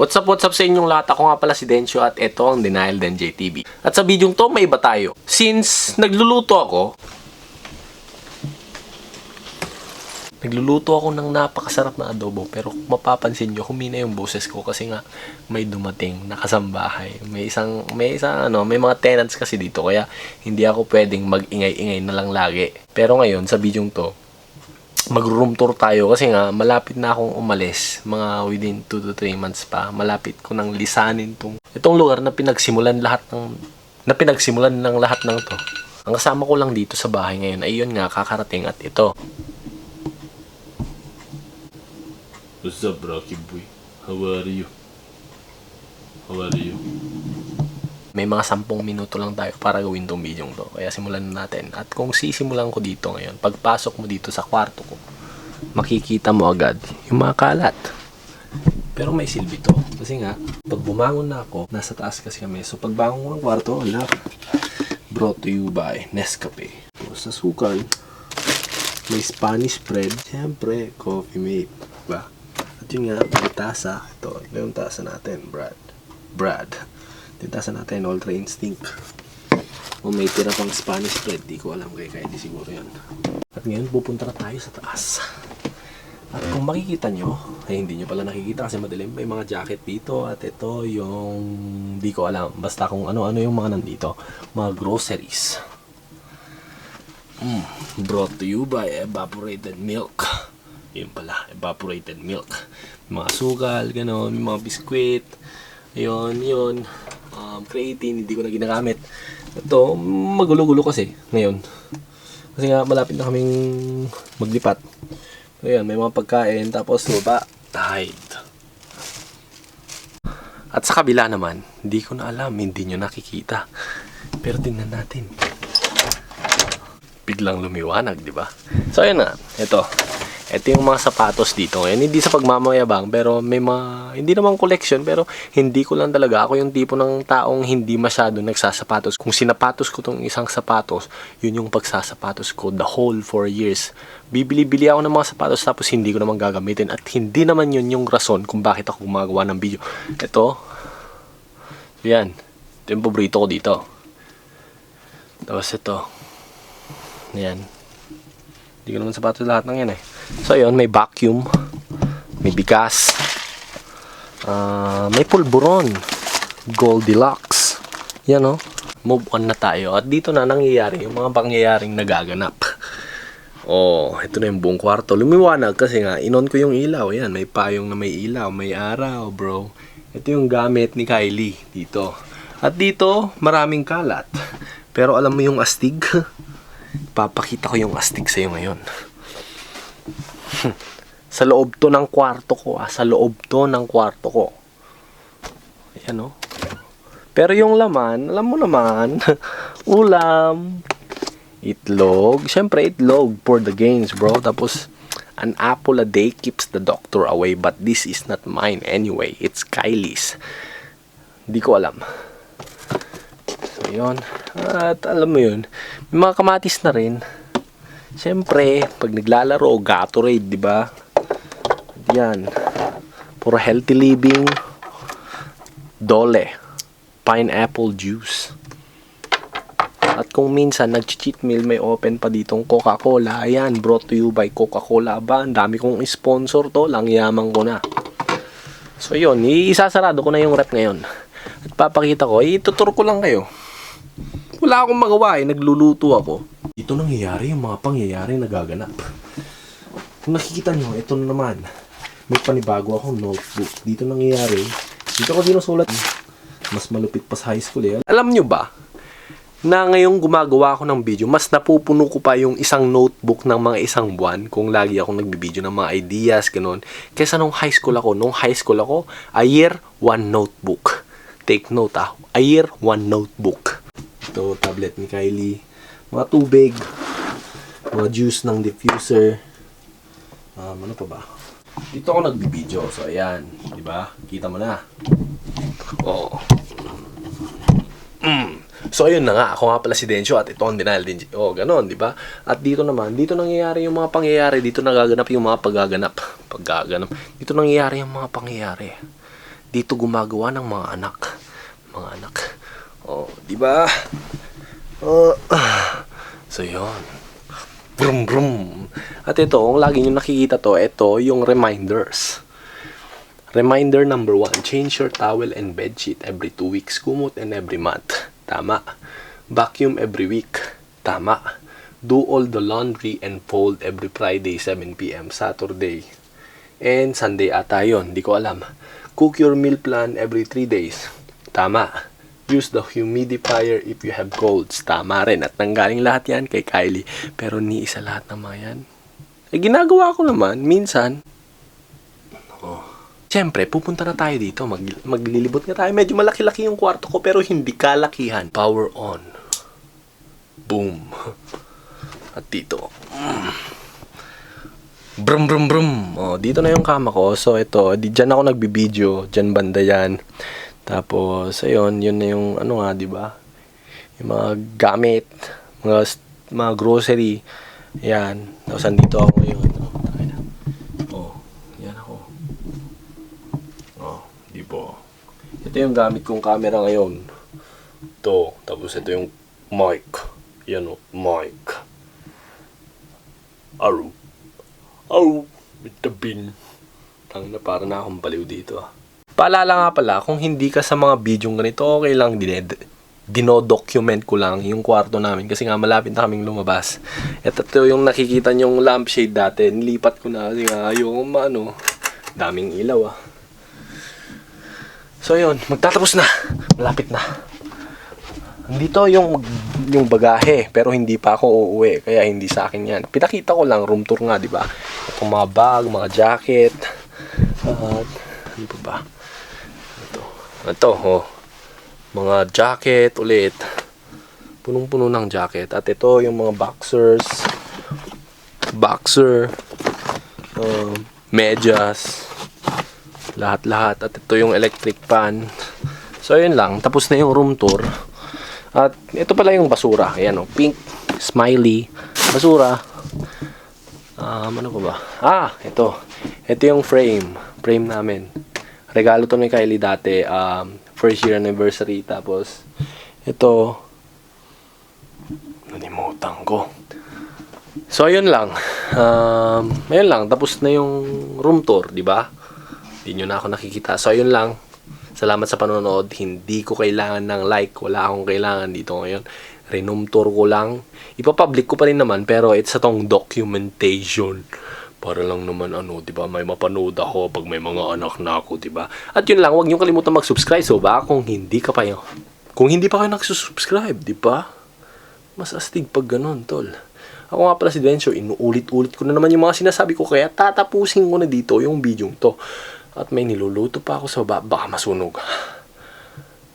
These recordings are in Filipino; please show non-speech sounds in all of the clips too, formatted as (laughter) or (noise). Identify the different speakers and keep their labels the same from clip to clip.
Speaker 1: What's up, what's up sa inyong lahat? Ako nga pala si Densyo at ito ang Denial Den JTV. At sa video to, may iba tayo. Since nagluluto ako, nagluluto ako ng napakasarap na adobo pero mapapansin nyo, humina yung boses ko kasi nga may dumating na kasambahay. May isang, may isang ano, may mga tenants kasi dito kaya hindi ako pwedeng mag-ingay-ingay na lang lagi. Pero ngayon, sa video to, mag-room tour tayo kasi nga malapit na akong umalis mga within 2 to 3 months pa malapit ko nang lisanin tong itong lugar na pinagsimulan lahat ng na pinagsimulan ng lahat ng to ang kasama ko lang dito sa bahay ngayon ay yun nga kakarating at ito
Speaker 2: What's up, Rocky Boy? How are you? How are you?
Speaker 1: May mga 10 minuto lang tayo para gawin tong video to. Kaya simulan na natin. At kung sisimulan ko dito ngayon pagpasok mo dito sa kwarto ko makikita mo agad yung mga kalat. Pero may silbi to. Kasi nga pag bumangon na ako nasa taas kasi kami. So pag bangon ko ng kwarto wala. Brought to you by Nescafe. So, sa sukan may Spanish bread. Syempre coffee mate diba at yun nga may tasa. Ito ito yung tasa natin Brad. Brad tasa natin Ultra Instinct o may tira pang Spanish bread di ko alam kay Kylie siguro yan at ngayon pupunta na tayo sa taas at kung makikita nyo, ay hindi nyo pala nakikita kasi madilim. May mga jacket dito at ito yung di ko alam. Basta kung ano-ano yung mga nandito. Mga groceries. Mm, brought to you by evaporated milk. Yun pala, evaporated milk. Mga sugal, gano'n, mga biskwit. Ayun, yun. Creatine, hindi ko na ginagamit. Ito, magulo-gulo kasi ngayon. Kasi nga malapit na kaming maglipat. Ayan, may mga pagkain. Tapos baba, Tide. At sa kabila naman, hindi ko na alam, hindi nyo nakikita. Pero tingnan natin. Biglang lumiwanag, di ba? So, ayan na. Ito. Ito yung mga sapatos dito ngayon. Hindi sa pagmamayabang, pero may mga, hindi naman collection, pero hindi ko lang talaga. Ako yung tipo ng taong hindi masyado nagsasapatos. Kung sinapatos ko tong isang sapatos, yun yung pagsasapatos ko the whole 4 years. Bibili-bili ako ng mga sapatos tapos hindi ko naman gagamitin. At hindi naman yun yung rason kung bakit ako gumagawa ng video. Ito, yan. Ito yung paborito ko dito. Tapos ito. Yan. Hindi ko naman sapatos lahat ng yan eh. So yun, may vacuum. May bigas. Ah, may pulburon. Goldilocks. Yan oh. Move on na tayo. At dito na nangyayari yung mga pangyayaring nagaganap. (laughs) Oh, ito na yung buong kwarto. Lumiwanag kasi nga, inon ko yung ilaw. Yan, may payong na may ilaw. May araw, bro. Ito yung gamit ni Kylie dito. At dito, maraming kalat. (laughs) Pero alam mo yung astig? (laughs) Papakita ko yung astig sa'yo ngayon. (laughs) sa loob to ng kwarto ko, ah. Sa loob to ng kwarto ko. Ayan, oh. Pero yung laman, alam mo naman, (laughs) ulam, itlog. Siyempre, itlog for the gains, bro. Tapos, an apple a day keeps the doctor away. But this is not mine anyway. It's Kylie's. Hindi ko alam. Yun. At alam mo yun, may mga kamatis na rin. Siyempre, pag naglalaro, Gatorade, di ba? Yan. For healthy living, Dole. Pineapple juice. At kung minsan nag-cheat meal, may open pa ditong Coca-Cola. Ayan, brought to you by Coca-Cola ba? Ang dami kong sponsor to, lang yaman ko na. So yun, isasarado ko na yung rep ngayon. At papakita ko, ituturo ko lang kayo. Wala akong magawa eh, nagluluto ako. Dito nangyayari yung mga pangyayari na gaganap. Kung nakikita nyo, ito na naman. May panibago akong notebook. Dito nangyayari, dito ko sinusulat. Mas malupit pa sa high school eh. Alam nyo ba, na ngayong gumagawa ako ng video, mas napupuno ko pa yung isang notebook ng mga isang buwan kung lagi ako nagbibideo ng mga ideas, ganun. Kesa nung high school ako, nung high school ako, a year, one notebook. Take note ah, a year, one notebook. Ito, tablet ni Kylie. Mga tubig. Mga juice ng diffuser. Um, ano pa ba? Dito ako nagbibideo. So, ayan. Di ba? Kita mo na. Oo. Mm. So, ayun na nga. Ako nga pala si Densyo at ito ang denial din. Oh, ganon, di ba? At dito naman, dito nangyayari yung mga pangyayari. Dito nagaganap yung mga paggaganap. Paggaganap. Dito nangyayari yung mga pangyayari. dito gumagawa ng mga anak. Mga anak. Oh, di ba? Oh, (sighs) so, yun. Brum, brum. At ito, kung lagi nyo nakikita to, ito yung reminders. Reminder number one, change your towel and bedsheet every two weeks. Kumot and every month. Tama. Vacuum every week. Tama. Do all the laundry and fold every Friday, 7pm, Saturday. And Sunday ata yun. Di ko alam. Cook your meal plan every 3 days. Tama. Use the humidifier if you have colds. Tama rin. At nanggaling lahat yan kay Kylie. Pero ni isa lahat ng mga yan. Eh, ginagawa ko naman. Minsan. Siyempre, pupunta na tayo dito. Mag, maglilibot nga tayo. Medyo malaki-laki yung kwarto ko pero hindi kalakihan. Power on. Boom. (laughs) At dito. Mm. Brum brum brum. Oh, dito na yung kama ko. So ito, di dyan ako nagbibideo, diyan banda yan. Tapos ayun, yun na yung ano nga, 'di ba? Yung mga gamit, mga mga grocery. Yan. Tapos andito ako ngayon. Oh, yan ako. Oh, di ba? Ito yung gamit kong camera ngayon. Ito. Tapos ito yung mic. Yan o, mic. Aro. Aro. With the bin. Tang na para na akong baliw dito ah. Paalala nga pala, kung hindi ka sa mga bidyong ganito, okay lang dined dinodocument ko lang yung kwarto namin kasi nga malapit na kaming lumabas. At ito yung nakikita nyong lampshade dati. Nilipat ko na kasi nga yung ano, daming ilaw ah. So yun, magtatapos na. Malapit na. Dito yung yung bagahe pero hindi pa ako uuwi kaya hindi sa akin 'yan. Pinakita ko lang room tour nga, 'di ba? Itong mga bag, mga jacket. At ano pa ba? Ito. Oh. Mga jacket ulit. Punong-puno ng jacket. At ito yung mga boxers. Boxer. Um, medyas. Lahat-lahat. At ito yung electric fan. So, yun lang. Tapos na yung room tour. At ito pala yung basura. Ayan o. Pink. Smiley. Basura. Um, ano pa ba? Ah, ito. Ito yung frame. Frame namin. Regalo to ni Kylie dati. Um, first year anniversary. Tapos, ito. Nanimutan ko. So, ayun lang. Um, ayun lang. Tapos na yung room tour, di ba? Hindi nyo na ako nakikita. So, ayun lang. Salamat sa panonood. Hindi ko kailangan ng like. Wala akong kailangan dito ngayon. Renom tour ko lang. Ipapublic ko pa rin naman. Pero it's a tong documentation. Para lang naman ano, 'di ba? May mapanood ako pag may mga anak na ako, 'di ba? At yun lang, huwag niyo kalimutan mag-subscribe so ba kung hindi ka pa yung kung hindi pa kayo nagsusubscribe, 'di ba? Mas astig pag ganun, tol. Ako nga pala si Dencio, inuulit-ulit ko na naman yung mga sinasabi ko kaya tatapusin ko na dito yung video to. At may niluluto pa ako sa baba, baka masunog.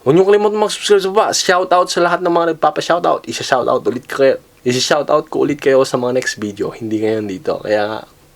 Speaker 1: Huwag niyo kalimutan mag-subscribe sa baba. Shoutout sa lahat ng mga nagpapa-shoutout. Isa-shoutout ulit kayo. Isa-shoutout ko ulit kayo sa mga next video. Hindi ngayon dito. Kaya